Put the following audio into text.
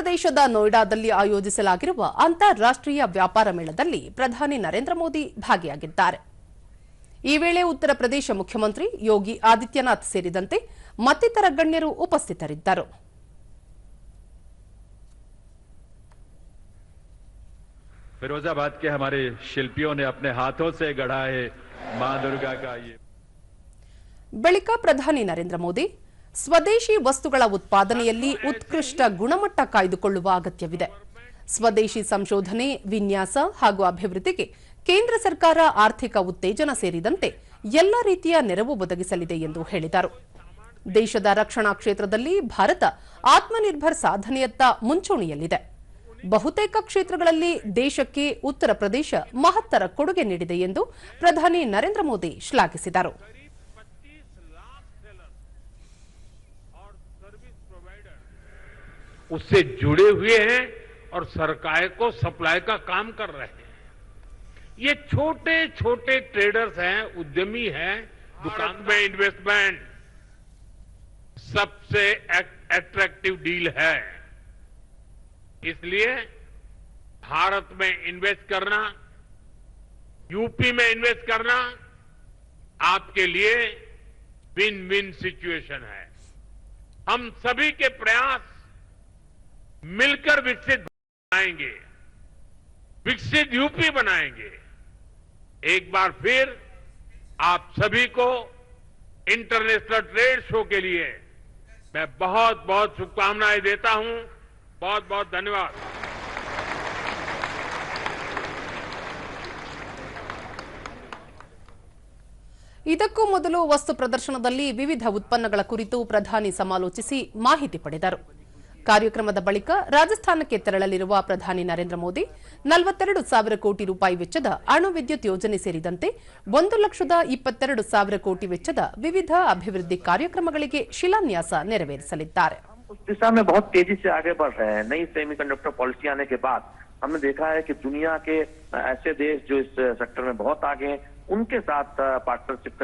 ಪ್ರದೇಶದ ನೋಯ್ಡಾದಲ್ಲಿ ಆಯೋಜಿಸಲಾಗಿರುವ ಅಂತಾರಾಷ್ಟ್ರೀಯ ವ್ಯಾಪಾರ ಮೇಳದಲ್ಲಿ ಪ್ರಧಾನಿ ನರೇಂದ್ರ ಮೋದಿ ಭಾಗಿಯಾಗಿದ್ದಾರೆ ಈ ವೇಳೆ ಉತ್ತರ ಪ್ರದೇಶ ಮುಖ್ಯಮಂತ್ರಿ ಯೋಗಿ ಆದಿತ್ಯನಾಥ್ ಸೇರಿದಂತೆ ಮತ್ತಿತರ ಗಣ್ಯರು ಉಪಸ್ಥಿತರಿದ್ದರು फिरोजाबाद के हमारे शिल्पियों ने अपने हाथों से गढ़ा है मां दुर्गा का ये ಬಳಿಕ ಪ್ರಧಾನಿ ನರೇಂದ್ರ ಮೋದಿ ಸ್ವದೇಶಿ ವಸ್ತುಗಳ ಉತ್ಪಾದನೆಯಲ್ಲಿ ಉತ್ಕೃಷ್ಟ ಗುಣಮಟ್ಟ ಕಾಯ್ದುಕೊಳ್ಳುವ ಅಗತ್ಯವಿದೆ. ಸ್ವದೇಶಿ ಸಂಶೋಧನೆ, ವಿನ್ಯಾಸ ಹಾಗೂ ಅಭಿವೃದ್ಧಿಗೆ ಕೇಂದ್ರ ಸರ್ಕಾರ ಆರ್ಥಿಕ ಉತ್ತೇಜನ ಸೇರಿದಂತೆ ಎಲ್ಲ ರೀತಿಯ ನೆರವು ಒದಗಿಸಲಿದೆ ಎಂದು ಹೇಳಿದರು. ದೇಶದ ರಕ್ಷಣಾ ಕ್ಷೇತ್ರದಲ್ಲಿ ಭಾರತ ಆತ್ಮನಿರ್ಭರ್ ಸಾಧನೆಯತ್ತ ಮುಂಚೂಣಿಯಲ್ಲಿದೆ. ಬಹುತೇಕ ಕ್ಷೇತ್ರಗಳಲ್ಲಿ ದೇಶಕ್ಕೆ ಉತ್ತರ ಪ್ರದೇಶ ಮಹತ್ತರ ಕೊಡುಗೆ ನೀಡಿದೆ ಎಂದು ಪ್ರಧಾನಿ ನರೇಂದ್ರ ಮೋದಿ ಶ್ಲಾಘಿಸಿದರು. उससे जुड़े हुए हैं और सरकार को सप्लाई का काम कर रहे हैं। ये छोटे छोटे ट्रेडर्स हैं, उद्यमी हैं, दुकान में इन्वेस्टमेंट सबसे अट्रैक्टिव डील है। इसलिए भारत में इन्वेस्ट करना यूपी में इन्वेस्ट करना आपके लिए विन विन सिचुएशन है। हम सभी के प्रयास मिलकर विकसित बनाएंगे विकसित यूपी बनाएंगे एक बार फिर आप सभी को इंटरनेशनल ट्रेड शो के लिए मैं बहुत बहुत शुभकामनाएं देता हूं बहुत बहुत धन्यवाद ಇದಕ್ಕೂ ಮೊದಲು ವಸ್ತು ಪ್ರದರ್ಶನದಲ್ಲಿ ವಿವಿಧ ಉತ್ಪನ್ನಗಳ ಕುರಿತು ಪ್ರಧಾನಿ ಸಮಾಲೋಚಿಸಿ ಮಾಹಿತಿ ಪಡೆದರು ಕಾರ್ಯಕ್ರಮದ ಬಳಿಕ ರಾಜಸ್ಥಾನಕ್ಕೆ ತೆರಳಲಿರುವ ಪ್ರಧಾನಿ ನರೇಂದ್ರ ಮೋದಿ ನಲವತ್ತೆರಡು ಸಾವಿರ ಕೋಟಿ ರೂಪಾಯಿ ವೆಚ್ಚದ ಅಣು ವಿದ್ಯುತ್ ಯೋಜನೆ ಸೇರಿದಂತೆ ಒಂದು ಲಕ್ಷದ ಇಪ್ಪತ್ತೆರಡು ಸಾವಿರ ಕೋಟಿ ವೆಚ್ಚದ ವಿವಿಧ ಅಭಿವೃದ್ಧಿ ಕಾರ್ಯಕ್ರಮಗಳಿಗೆ ಶಿಲಾನ್ಯಾಸ ನೆರವೇರಿಸಲಿದ್ದಾರೆ उस दिशा में बहुत तेजी से आगे बढ़ रहे हैं नई सेमीकंडक्टर पॉलिसी आने के बाद हमने देखा है कि दुनिया के ऐसे देश जो इस सेक्टर में बहुत आगे हैं उनके साथ पार्टनरशिप